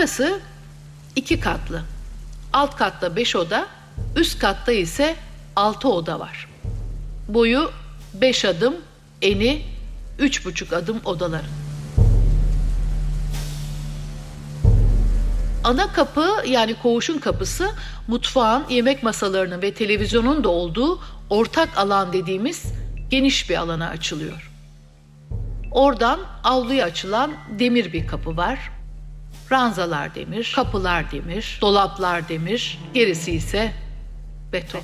Burası iki katlı. Alt katta beş oda, üst katta ise altı oda var. Boyu beş adım, eni üç buçuk adım odaların. Ana kapı yani koğuşun kapısı mutfağın, yemek masalarının ve televizyonun da olduğu ortak alan dediğimiz geniş bir alana açılıyor. Oradan avluya açılan demir bir kapı var. Ranzalar demir, kapılar demir, dolaplar demir, gerisi ise beton.